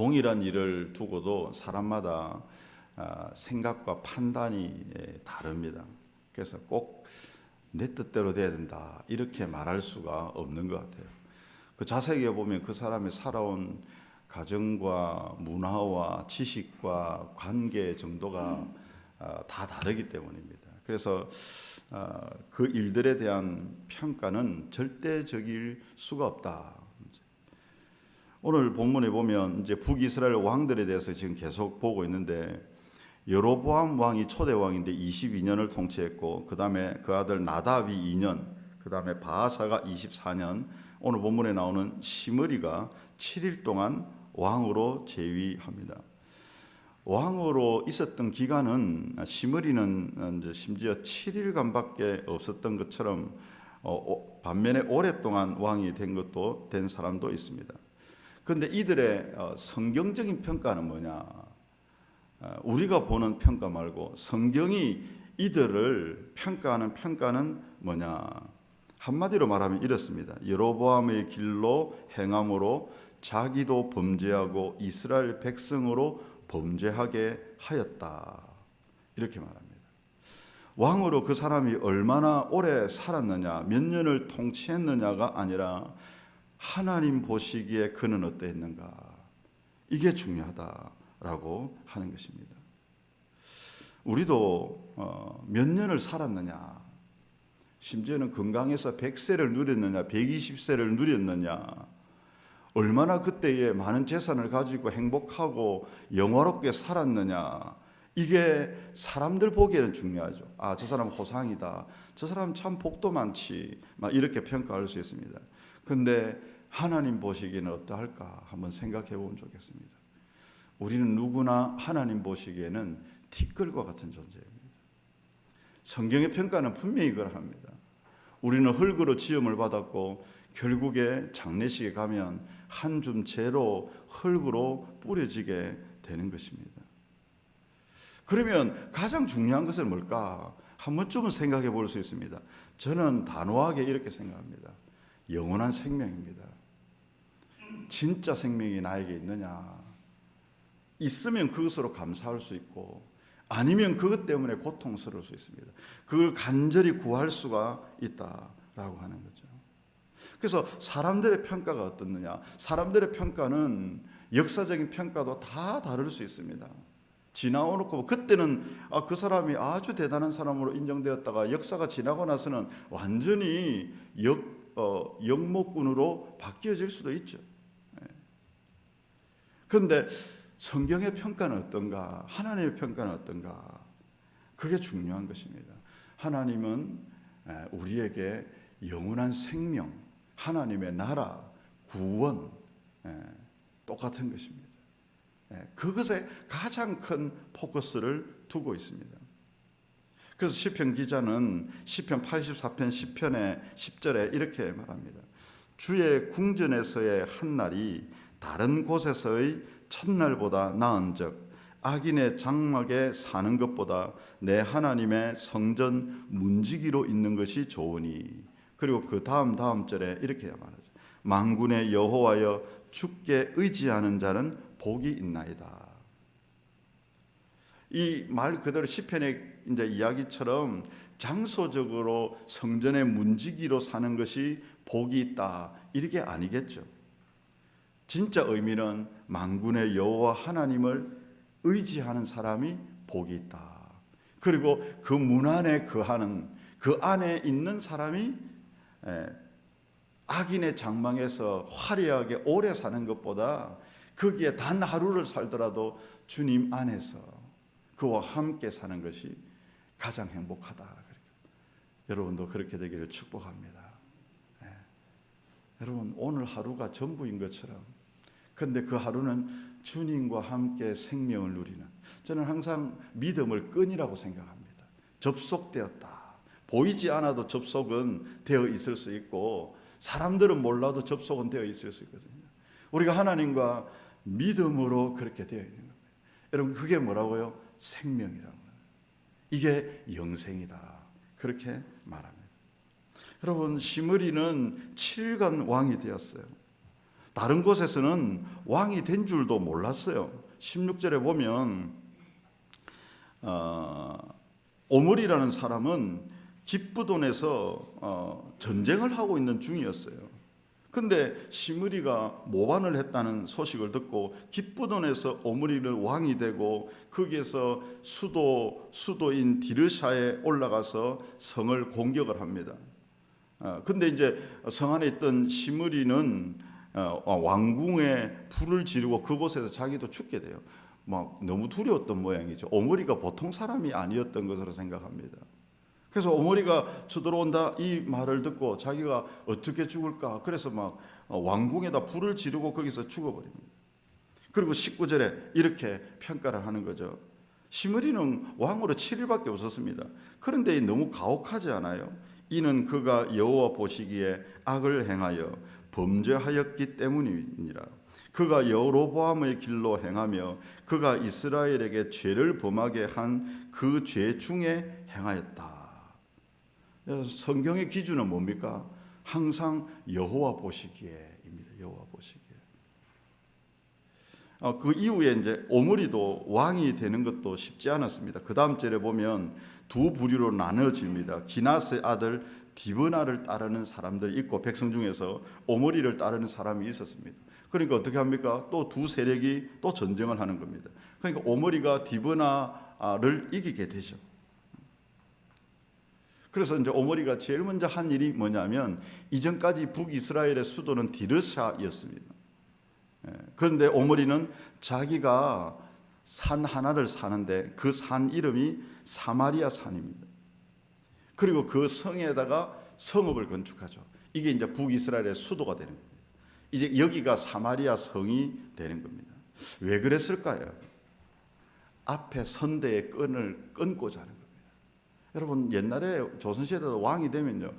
동일한 일을 두고도 사람마다 아, 생각과 판단이 예, 다릅니다. 그래서 꼭 내 뜻대로 돼야 된다 이렇게 말할 수가 없는 것 같아요. 그 자세히 보면 그 사람이 살아온 가정과 문화와 지식과 관계 정도가 아, 다 다르기 때문입니다. 그래서 아, 그 일들에 대한 평가는 절대적일 수가 없다. 오늘 본문에 보면 이제 북이스라엘 왕들에 대해서 지금 계속 보고 있는데 여로보암 왕이 초대 왕인데 22년을 통치했고 그다음에 그 아들 나답이 2년, 그다음에 바하사가 24년, 오늘 본문에 나오는 시므리가 7일 동안 왕으로 재위합니다. 왕으로 있었던 기간은 시므리는 심지어 7일간밖에 없었던 것처럼 어, 반면에 오랫동안 왕이 된 것도 된 사람도 있습니다. 그런데 이들의 어, 성경적인 평가는 뭐냐? 어, 우리가 보는 평가 말고 성경이 이들을 평가하는 평가는 뭐냐? 한마디로 말하면 이렇습니다. 여로보암의 길로 행함으로 자기도 범죄하고 이스라엘 백성으로 범죄하게 하였다. 이렇게 말합니다. 왕으로 그 사람이 얼마나 오래 살았느냐, 몇 년을 통치했느냐가 아니라 하나님 보시기에 그는 어떠했는가. 이게 중요하다라고 하는 것입니다. 우리도 어, 몇 년을 살았느냐, 심지어는 건강해서 100세를 누렸느냐, 120세를 누렸느냐, 얼마나 그때에 많은 재산을 가지고 행복하고 영화롭게 살았느냐, 이게 사람들 보기에는 중요하죠. 아, 저 사람 호상이다. 저 사람 참 복도 많지. 막 이렇게 평가할 수 있습니다. 근데 하나님 보시기에는 어떠할까 한번 생각해 보면 좋겠습니다. 우리는 누구나 하나님 보시기에는 티끌과 같은 존재입니다. 성경의 평가는 분명히 그러합니다. 우리는 흙으로 지음을 받았고 결국에 장례식에 가면 한줌 재로 흙으로 뿌려지게 되는 것입니다. 그러면 가장 중요한 것은 뭘까? 한 번쯤은 생각해 볼 수 있습니다. 저는 단호하게 이렇게 생각합니다. 영원한 생명입니다. 진짜 생명이 나에게 있느냐? 있으면 그것으로 감사할 수 있고, 아니면 그것 때문에 고통스러울 수 있습니다. 그걸 간절히 구할 수가 있다라고 하는 거죠. 그래서 사람들의 평가가 어떻느냐? 사람들의 평가는 역사적인 평가도 다 다를 수 있습니다. 지나오놓고 그때는 아, 그 사람이 아주 대단한 사람으로 인정되었다가 역사가 지나고 나서는 완전히 역, 어, 역목군으로 바뀌어질 수도 있죠. 그런데 성경의 평가는 어떤가? 하나님의 평가는 어떤가? 그게 중요한 것입니다. 하나님은 우리에게 영원한 생명, 하나님의 나라, 구원 똑같은 것입니다. 그것에 가장 큰 포커스를 두고 있습니다. 그래서 시편 기자는 시편 84편 10편의 10절에 이렇게 말합니다. 주의 궁전에서의 한 날이 다른 곳에서의 첫날보다 나은즉 악인의 장막에 사는 것보다 내 하나님의 성전 문지기로 있는 것이 좋으니 그리고 그 다음 다음 절에 이렇게 말하죠. 만군의 여호와여 주께 의지하는 자는 복이 있나이다. 이 말 그대로 시편의 이제 이야기처럼 장소적으로 성전의 문지기로 사는 것이 복이 있다 이게 아니겠죠. 진짜 의미는 만군의 여호와 하나님을 의지하는 사람이 복이 있다. 그리고 그 문 안에 거하는 그 안에 있는 사람이 악인의 장망에서 화려하게 오래 사는 것보다 거기에 단 하루를 살더라도 주님 안에서 그와 함께 사는 것이 가장 행복하다. 여러분도 그렇게 되기를 축복합니다. 네. 여러분 오늘 하루가 전부인 것처럼 근데 그 하루는 주님과 함께 생명을 누리는 저는 항상 믿음을 끈이라고 생각합니다. 접속되었다. 보이지 않아도 접속은 되어 있을 수 있고 사람들은 몰라도 접속은 되어 있을 수 있거든요. 우리가 하나님과 믿음으로 그렇게 되어 있는 겁니다. 여러분 그게 뭐라고요? 생명이라고. 이게 영생이다. 그렇게 말합니다. 여러분 시므리는 7간 왕이 되었어요. 다른 곳에서는 왕이 된 줄도 몰랐어요. 16절에 보면 어, 오므리라는 사람은 기쁘돈에서 어, 전쟁을 하고 있는 중이었어요. 근데 시므리가 모반을 했다는 소식을 듣고 기쁘돈에서 오므리를 왕이 되고 거기에서 수도 수도인 디르샤에 올라가서 성을 공격을 합니다. 어, 근데 이제 성 안에 있던 시므리는 어, 왕궁에 불을 지르고 그곳에서 자기도 죽게 돼요. 막 너무 두려웠던 모양이죠. 오므리가 보통 사람이 아니었던 것으로 생각합니다. 그래서 오므리가 쳐들어온다 이 말을 듣고 자기가 어떻게 죽을까? 그래서 막 어, 왕궁에다 불을 지르고 거기서 죽어버립니다. 그리고 19절에 이렇게 평가를 하는 거죠. 시므리는 왕으로 7일밖에 없었습니다. 그런데 너무 가혹하지 않아요? 이는 그가 여호와 보시기에 악을 행하여 범죄하였기 때문이니라. 그가 여로보암의 길로 행하며 그가 이스라엘에게 죄를 범하게 한 그 죄 중에 행하였다. 성경의 기준은 뭡니까? 항상 여호와 보시기에입니다. 여호와 보시기에. 어, 그 이후에 이제 오므리도 왕이 되는 것도 쉽지 않았습니다. 그 다음 절에 보면 두 부류로 나눠집니다. 기나스의 아들 디브나를 따르는 사람들이 있고 백성 중에서 오므리를 따르는 사람이 있었습니다. 그러니까 어떻게 합니까? 또 두 세력이 또 전쟁을 하는 겁니다. 그러니까 오므리가 디브나를 이기게 되죠. 그래서 이제 오므리가 제일 먼저 한 일이 뭐냐면 이전까지 북이스라엘의 수도는 디르샤였습니다. 예, 그런데 오므리는 자기가 산 하나를 사는데 그 산 이름이 사마리아 산입니다. 그리고 그 성에다가 성읍을 건축하죠. 이게 이제 북이스라엘의 수도가 되는 겁니다. 이제 여기가 사마리아 성이 되는 겁니다. 왜 그랬을까요? 앞에 선대의 끈을 끊고자 하는. 여러분 옛날에 조선시대도 왕이 되면요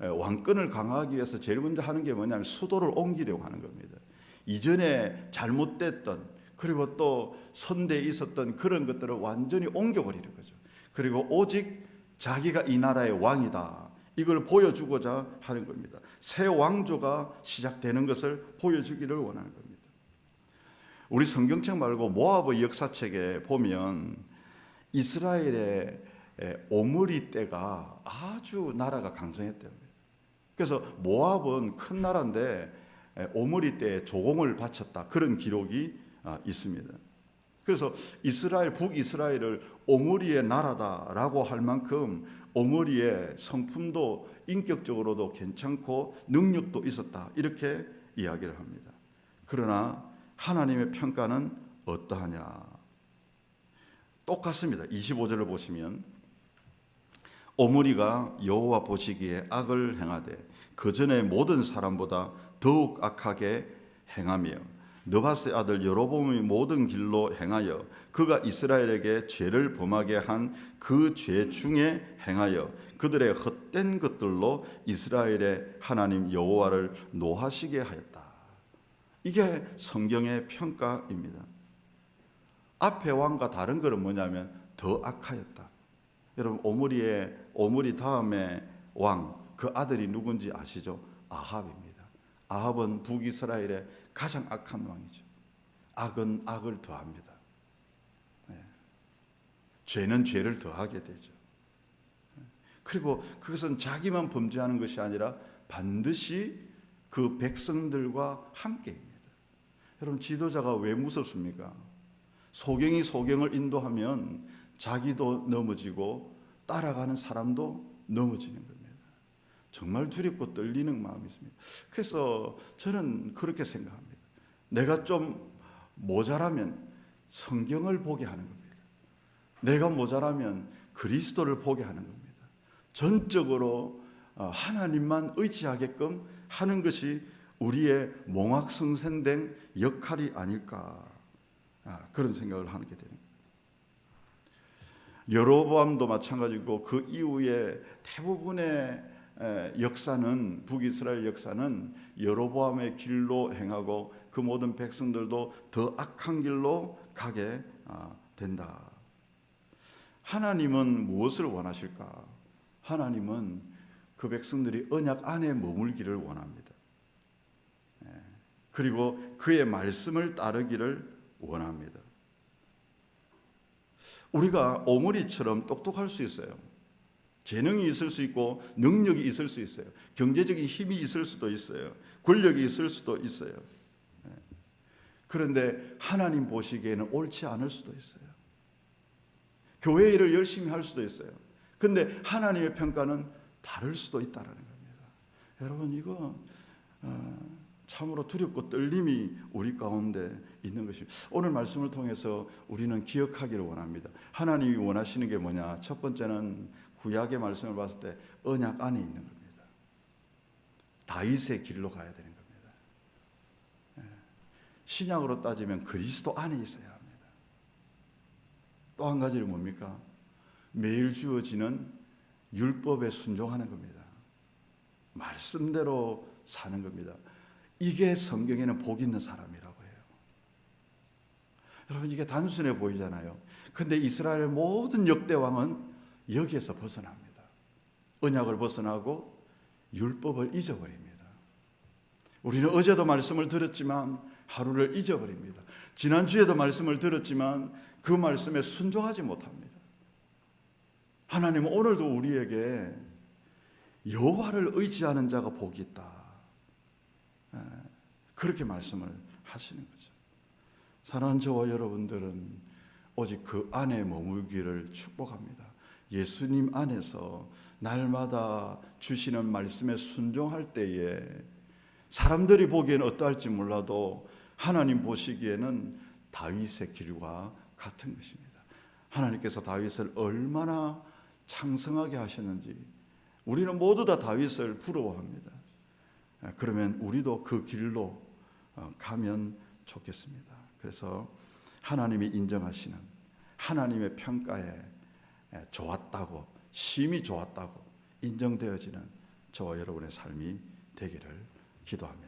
왕권을 강화하기 위해서 제일 먼저 하는 게 뭐냐면 수도를 옮기려고 하는 겁니다. 이전에 잘못됐던 그리고 또 선대에 있었던 그런 것들을 완전히 옮겨버리는 거죠. 그리고 오직 자기가 이 나라의 왕이다. 이걸 보여주고자 하는 겁니다. 새 왕조가 시작되는 것을 보여주기를 원하는 겁니다. 우리 성경책 말고 모압의 역사책에 보면 이스라엘의 오므리 때가 아주 나라가 강성했답니다. 그래서 모압은 큰 나라인데 오므리 때에 조공을 바쳤다 그런 기록이 아, 있습니다. 그래서 이스라엘 북이스라엘을 오므리의 나라다라고 할 만큼 오므리의 성품도 인격적으로도 괜찮고 능력도 있었다 이렇게 이야기를 합니다. 그러나 하나님의 평가는 어떠하냐? 똑같습니다. 25절을 보시면 오므리가 여호와 보시기에 악을 행하되 그 전에 모든 사람보다 더욱 악하게 행하며 느바스의 아들 여로보암의 모든 길로 행하여 그가 이스라엘에게 죄를 범하게 한 그 죄 중에 행하여 그들의 헛된 것들로 이스라엘의 하나님 여호와를 노하시게 하였다. 이게 성경의 평가입니다. 앞에 왕과 다른 것은 뭐냐면 더 악하였다. 여러분 오므리의 오므리 다음에 왕 그 아들이 누군지 아시죠? 아합입니다. 아합은 북이스라엘의 가장 악한 왕이죠. 악은 악을 더합니다. 네. 죄는 죄를 더하게 되죠. 네. 그리고 그것은 자기만 범죄하는 것이 아니라 반드시 그 백성들과 함께입니다. 여러분 지도자가 왜 무섭습니까? 소경이 소경을 인도하면 자기도 넘어지고 따라가는 사람도 넘어지는 겁니다. 정말 두렵고 떨리는 마음이 있습니다. 그래서 저는 그렇게 생각합니다. 내가 좀 모자라면 성경을 보게 하는 겁니다. 내가 모자라면 그리스도를 보게 하는 겁니다. 전적으로 어, 하나님만 의지하게끔 하는 것이 우리의 몽학성생된 역할이 아닐까 아, 그런 생각을 하게 되는 여로보암도 마찬가지고 그 이후에 대부분의 역사는 북이스라엘 역사는 여로보암의 길로 행하고 그 모든 백성들도 더 악한 길로 가게 아, 된다. 하나님은 무엇을 원하실까? 하나님은 그 백성들이 언약 안에 머물기를 원합니다. 그리고 그의 말씀을 따르기를 원합니다. 우리가 오므리처럼 똑똑할 수 있어요. 재능이 있을 수 있고 능력이 있을 수 있어요. 경제적인 힘이 있을 수도 있어요. 권력이 있을 수도 있어요. 예. 그런데 하나님 보시기에는 옳지 않을 수도 있어요. 교회 일을 열심히 할 수도 있어요. 근데 하나님의 평가는 다를 수도 있다라는 겁니다. 여러분 이거 어, 참으로 두렵고 떨림이 우리 가운데 있는 것입니다. 오늘 말씀을 통해서 우리는 기억하기를 원합니다. 하나님이 원하시는 게 뭐냐? 첫 번째는 구약의 말씀을 봤을 때 언약 안에 있는 겁니다. 다윗의 길로 가야 되는 겁니다. 예. 신약으로 따지면 그리스도 안에 있어야 합니다. 또 한 가지는 뭡니까? 매일 주어지는 율법에 순종하는 겁니다. 말씀대로 사는 겁니다. 이게 성경에는 복 있는 사람이라고 해요. 여러분 이게 단순해 보이잖아요. 근데 이스라엘의 모든 역대 왕은 여기에서 벗어납니다. 언약을 벗어나고 율법을 잊어버립니다. 우리는 어제도 말씀을 들었지만 하루를 잊어버립니다. 지난주에도 말씀을 들었지만 그 말씀에 순종하지 못합니다. 하나님은 오늘도 우리에게 여호와를 의지하는 자가 복이 있다. 예, 그렇게 말씀을 하시는 거죠. 사랑하는 저와 여러분들은 오직 그 안에 머물기를 축복합니다. 예수님 안에서 날마다 주시는 말씀에 순종할 때에 사람들이 보기에는 어떠할지 몰라도 하나님 보시기에는 다윗의 길과 같은 것입니다. 하나님께서 다윗을 얼마나 창성하게 하셨는지 우리는 모두 다 다윗을 부러워합니다. 아, 그러면 우리도 그 길로 어, 가면 좋겠습니다. 그래서 하나님이 인정하시는 하나님의 평가에 좋았다고 심히 좋았다고 인정되어지는 저와 여러분의 삶이 되기를 기도합니다.